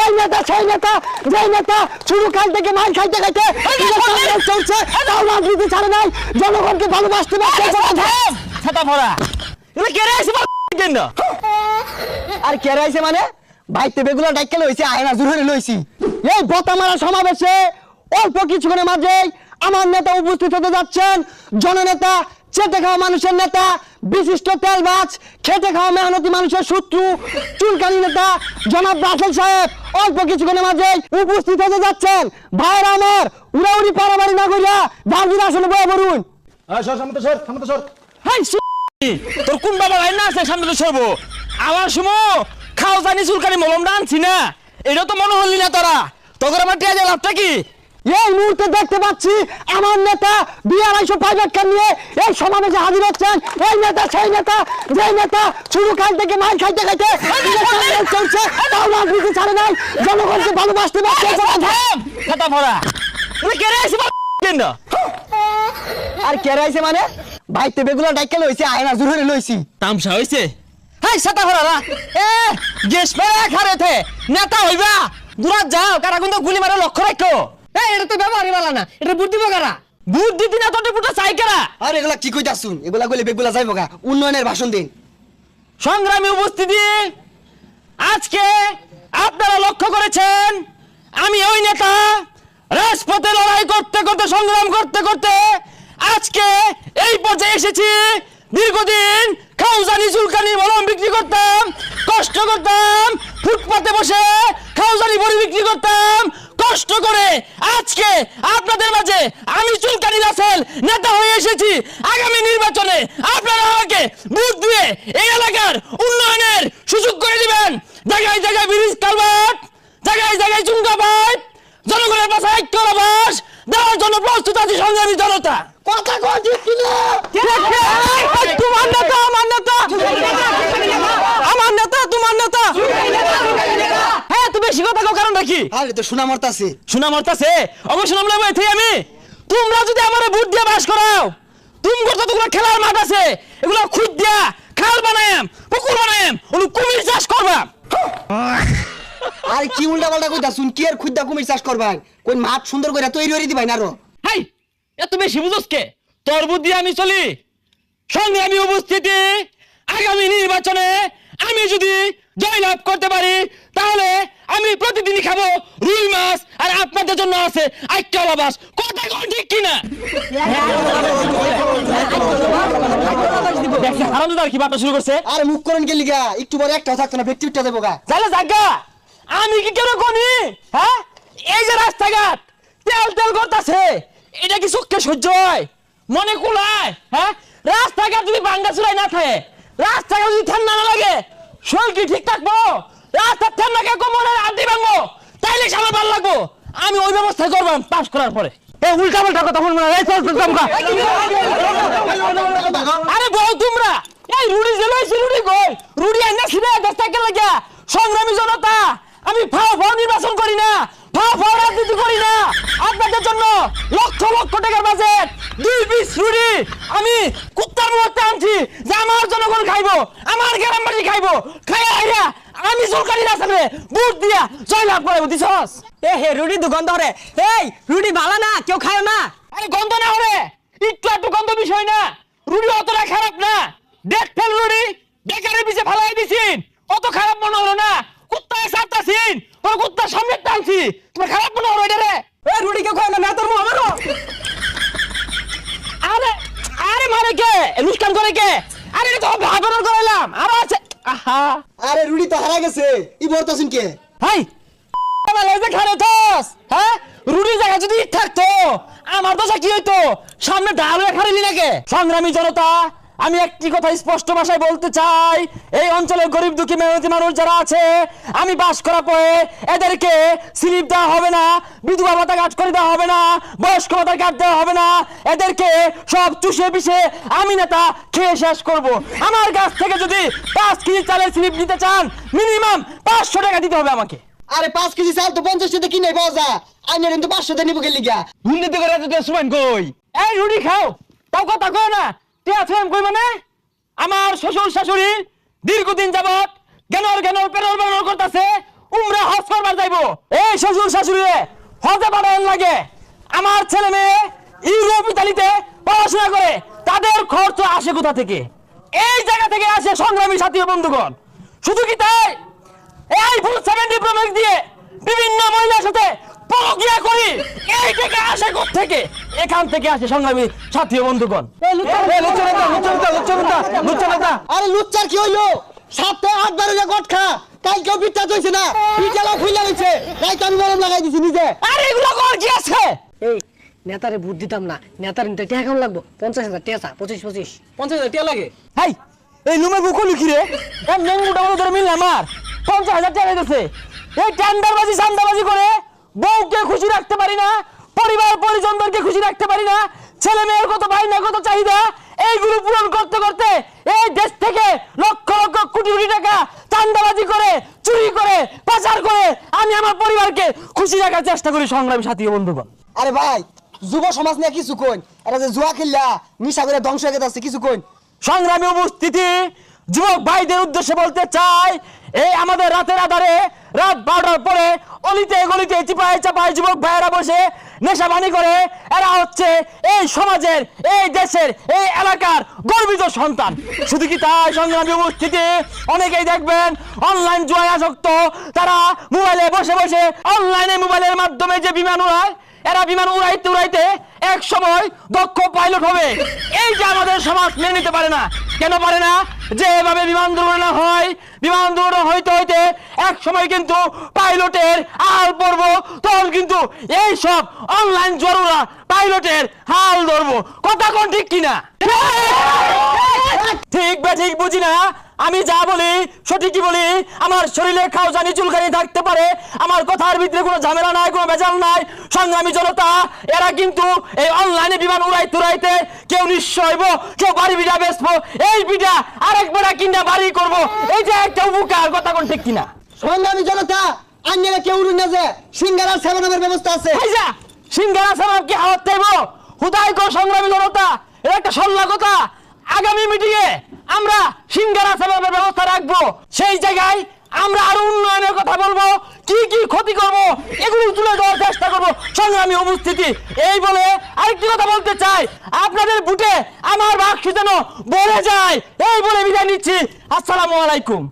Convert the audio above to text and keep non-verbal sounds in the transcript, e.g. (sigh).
এই নেতা সেই নেতা যে নেতা শুরু কাল থেকে মাল খাইতে খাইতে চলছে তাও রাজনীতি ছাড়ে নাই জনগণকে ভালোবাসতে পারছে ছাতা ভরা। এগুলো কেড়ে আসি কেন (laughs) আর মানে? ভাইতে বেগুলা ডাইকে লইছে আয়না জুড়ে লইছি। এই বতামারা সমাবেশে অল্প কিছুক্ষণের মাঝেই আমার নেতা উপস্থিত হতে যাচ্ছেন। জননেতা চেটে খাওয়া মানুষের নেতা বিশিষ্ট তেলবাজ খেটে খাওয়া মেহনতি মানুষের শত্রু চুলকানি নেতা জনাব রাসেল সাহেব অল্প কিছুক্ষণের মাঝে উপস্থিত হতে যাচ্ছেন। ভাইরা আমার উড়াউড়ি পারাবাড়ি না করিয়া দার্জিলিং আসলে বয়ে বলুন তোর কোন বাবা ভাই না আছে? সামনে তো সরবো। আমার সময় খাও জানি চুলকানি মলম আনছি না। এটা তো মনে হলি না তোরা। তোদের আমার টিয়া লাভটা কি? এই মুহূর্তে দেখতে পাচ্ছি আমার নেতা দুই আড়াইশো প্রাইভেট কার নিয়ে এই সমাবেশে হাজির হচ্ছেন। এই নেতা সেই নেতা যে নেতা শুরু কাল থেকে মাল খাইতে খাইতে চলছে তাও রাজনীতি ছাড়ে নাই। জনগণকে ভালোবাসতে পারছে ভরা। কেড়ে আর কে রাইছে মানে? ভাইতে বেগুলা ডাইকে লইছে আয়না জুড়ে লইছি। তামসা হইছে? হাই ছাতা ভরা এ গেস পেরে খারে থে। নেতা হইবা দূরাত যাও কারা কিন্তু গুলি মারে লক্ষ্য রাখো এই এটা তো ব্যবহারই বালা না। এটা বুদ্ধি বগারা বুদ্ধি দিনা তোর পুটা চাই আর এগুলা কি কইতা শুন এগুলা কইলে বেগুলা যাইব গা। উন্নয়নের ভাষণ দিন। সংগ্রামী উপস্থিতি আজকে আপনারা লক্ষ্য করেছেন আমি ওই নেতা রাজপথে লড়াই করতে করতে সংগ্রাম করতে করতে আজকে এই পর্যায়ে এসেছি। দীর্ঘদিন খাউজানি চুলকানি মলম বিক্রি করতাম কষ্ট করতাম ফুটপাতে বসে খাউজানি বড়ি বিক্রি করতাম কষ্ট করে আজকে আপনাদের মাঝে আমি চুলকানি রাসেল নেতা হয়ে এসেছি আগামী নির্বাচনে আপনারা আমাকে ভোট দিয়ে এই এলাকার উন্নয়নের সুযোগ করে দিবেন। জায়গায় জায়গায় ব্রিজ কালভার্ট জায়গায় জায়গায় চুঙ্গা পাইপ জনগণের পাশে ঐক্য আবাস দেওয়ার জন্য প্রস্তুত আছি সংগ্রামী জনতা। কথা কয় ঠিক কিনা? তোমার নেতা আমার নেতা তোমার নেতা হ্যাঁ তুমি বেশি কথা কও কারণটা কি? আরে তো শোনা মরতাছে। শোনা মরতাছে? অবশ্য নাম লাগবে এতেই আমি। তোমরা যদি আমার ভোট দিয়ে বাস করাও তুমি করতে তোমরা খেলার মাঠ আছে। এগুলো খুদ দিয়া খাল বানায়াম পুকুর বানায়াম ওগুলো কুমির চাষ করবা। আর কি উল্টা পাল্টা কইতা শুন কি আর খুদ্দা কুমির চাষ করবাই কই মাঠ সুন্দর করে তৈরি করে দিবাই না আরও? হাই এত বেশি বুঝোস কে? তোর বুদ্ধি আমি চলি। সঙ্গে আমি উপস্থিতি। আগামী নির্বাচনে আমি যদি জয়লাভ করতে পারি তাহলে আমি প্রতিদিনই খাব রুই মাছ আর আপনাদের জন্য আছে আবাস কথা কোন ঠিক কিনা? দেখছে হারামজাদার কি বার্তা শুরু করছে? আর মুখ করেন কে লিগা? একটু পরে একটাও থাকতো না ব্যক্তি উঠতে দেবো গা। তাহলে জাগা। আমি কি কেন কোনি হ্যাঁ? এই যে রাস্তাঘাট তেল তেল করতেছে এটা কি চোখকে সহ্য হয়? মনে কুলায় হ্যাঁ? রাস্তাঘাট যদি ভাঙ্গা চুলাই না থাকে রাস্তাঘাট যদি ঠান্ডা না লাগে শরীর কি ঠিক থাকব? রাস্তার ঠান্ডা কে কোমরের ভাঙবো তাইলে আমার ভালো লাগবো। আমি ওই ব্যবস্থা করবাম পাস করার পরে। লাগিয়া। সংগ্রামী জনতা, আমি নির্বাচন করি না, ফাও রাজনীতি করি না। আপনাদের জন্য লক্ষ লক্ষ টাকার বাজেট, দুই পিস রুডি আমি কুত্তার মুহূর্তে আনছি, যে আমার জনগণ খাইবো, আমার গ্রামবাসী খাইবো। খাইয়া আইয়া আমি সরকারি রাস্তাতে বুট দিয়া জয়লাভ করে দিছস? এ হে রুটি দোকান ধরে এই, রুটি ভালো না, কেউ খায় না। আরে গন্ধ না হরে একটু একটু গন্ধ বিষয় না। রুডি অতটা খারাপ না। দেখ ফেল রুডি বেকারের পিছে ফালাই দিছিন। অত খারাপ মনে হলো না। কুত্তায় সারতাছিন ওই কুত্তার সামনে টানছি। তোমার খারাপ মনে হলো এটা রে? এই রুটি কেউ খায় না না তোর আমারও। আরে আরে মারে কে? লুস্কান করে কে? আরে এটা তো ভাগরণ করাইলাম। আরও আছে আহা। আরে রুডি তো হারা গেছে। ই বলতাছুন কে? হাই। আমার লেজে খারে তোস হ্যাঁ? রুডি জায়গা যদি থাকতো আমার দশা কি হইতো? সামনে ডাল হয়ে খারিলি নাকি? সংগ্রামী জনতা আমি একটি কথা স্পষ্ট ভাষায় বলতে চাই। এই অঞ্চলের গরিব দুঃখী মেহনতি মানুষ যারা আছে আমি বাস করার পরে এদেরকে স্লিপ দেওয়া হবে না বিধবা ভাতা কাজ করে দেওয়া হবে না বয়স্ক ভাতা কাজ দেওয়া হবে না। এদেরকে সব চুষে পিষে আমি নেতা খেয়ে শেষ করব। আমার কাছ থেকে যদি পাঁচ কেজি চালের স্লিপ নিতে চান মিনিমাম পাঁচশো টাকা দিতে হবে আমাকে। আরে পাঁচ কেজি চাল তো পঞ্চাশ টাকা কিনে পাওয়া যায়। আইনের কিন্তু পাঁচশো টাকা নিবো কে লিগা দুর্নীতি করে তো সুমান কই? এই রুটি খাও। তাও কথা কয় না। তুই আছেন কই মানে? আমার শ্বশুর, শাশুড়ি দীর্ঘদিন যাবত জ্ঞানর জ্ঞানর পেরর বেরর করতেছে। উমরা হজ করবার যাইবো। এই শ্বশুর, শাশুড়ি হজে পাঠান লাগে। আমার ছেলে মেয়ে ইউরোপ, ইতালিতে পড়াশোনা করে। তাদের খরচ আসে কোথা থেকে? এই জায়গা থেকে আসে সংগ্রামী সাথী বন্ধুগণ। শুধু কি তাই? এই ফুল সেভেন্টি প্রমেক্স দিয়ে বিভিন্ন মহিলার সাথে করি। এই থেকে আসে থেকে এখান থেকে আসে সংগ্রামী সাথী বন্ধুগণ। আরে লুচ্চার কি হইল? সাথে গট খা পিঠা চইছে না। পিঠালা ফুইলা রইছে। রাইতে আমি মরম লাগাই দিছি নিজে। আরে এগুলো কর কি আছে? এই নেতারে ভোট দিতাম না। নেতার নিতে টাকা কেমন লাগবো? পঞ্চাশ হাজার টাকা পঁচিশ পঁচিশ। পঞ্চাশ হাজার টাকা লাগে? হাই এই নুমে বুকু লিখি রে? এম নেঙ্গুটা ধরে মিল আমার। পঞ্চাশ হাজার টাকা দিতেছে এই টেন্ডারবাজি সান্দাবাজি করে রাখতে পারি না পরিবার পরিজনদেরকে খুশি রাখতে পারি না ছেলে মেয়ের কত ভাই না কত চাহিদা এইগুলো পূরণ করতে করতে এই দেশ থেকে লক্ষ লক্ষ কোটি কোটি টাকা চান্দাবাজি করে চুরি করে পাচার করে আমি আমার পরিবারকে খুশি রাখার চেষ্টা করি সংগ্রামী সাথী বন্ধুগণ। আরে ভাই যুব সমাজ নিয়ে কিছু কইন। এটা যে জুয়া খেললা নিশা করে ধ্বংস হয়ে গেছে কিছু কইন। সংগ্রামী উপস্থিতি যুবক ভাইদের উদ্দেশ্যে বলতে চাই এই আমাদের রাতের আধারে রাত বারোটার পরে অলিতে গলিতে চিপায় চাপায় যুবক ভাইয়েরা বসে নেশাবানি করে। এরা হচ্ছে এই সমাজের, এই দেশের, এই এলাকার গর্বিত সন্তান। শুধু কি তাই সংগ্রামী উপস্থিতি? অনেকেই দেখবেন অনলাইন জয় আসক্ত। তারা মোবাইলে বসে বসে অনলাইনে মোবাইলের মাধ্যমে যে বিমান উড়ায় এরা বিমান উড়াইতে উড়াইতে এক সময় দক্ষ পাইলট হবে। এই যে আমাদের সমাজ মেনে নিতে পারে না, কেন পারে না? যে এভাবে বিমান দুর্ঘটনা হয়, বিমান দুর্ঘটনা হইতে হইতে এক সময় কিন্তু পাইলটের হাল পড়ব তখন কিন্তু এই সব অনলাইন জরুরা পাইলটের হাল ধরবো। কথা কোন ঠিক কিনা? ঠিক বা ঠিক বুঝি না? আমি যা বলি সঠিকই বলি আমার শরীরে খাওজানি চুলকানি থাকতে পারে আমার কথার ভিতরে কোনো ঝামেলা নাই কোনো বেজাল নাই সংগ্রামী জনতা এরা কিন্তু এই অনলাইনে বিমান উড়াই তুরাইতে কেউ হইব কেউ বাড়ি বিড়া বেসবো এই বিটা আরেক বেড়া কিনা বাড়ি করব এই যে একটা উপকার কথা কোন ঠিক কিনা? সংগ্রামী জনতা আন্যেরা কেউ উড়ুন না যে সিঙ্গারা সেবনের ব্যবস্থা আছে। সিঙ্গারা সাহেব কি হাওয়াত দেব হুদাই কর সংগ্রামী জনতা এটা একটা সল্লা কথা আগামী মিটিং এ আমরা সিঙ্গারা সাহেবের ব্যবস্থা রাখব। সেই জায়গায় আমরা আরও উন্নয়নের কথা বলব, কি কি ক্ষতি করব, এগুলো তুলে দেওয়ার চেষ্টা করব। সংগ্রামী উপস্থিতি, এই বলে আরেকটি কথা বলতে চাই। আপনাদের বুটে আমার বাক্স যেন বলে যায়, এই বলে বিদায় নিচ্ছি। আসসালামু আলাইকুম।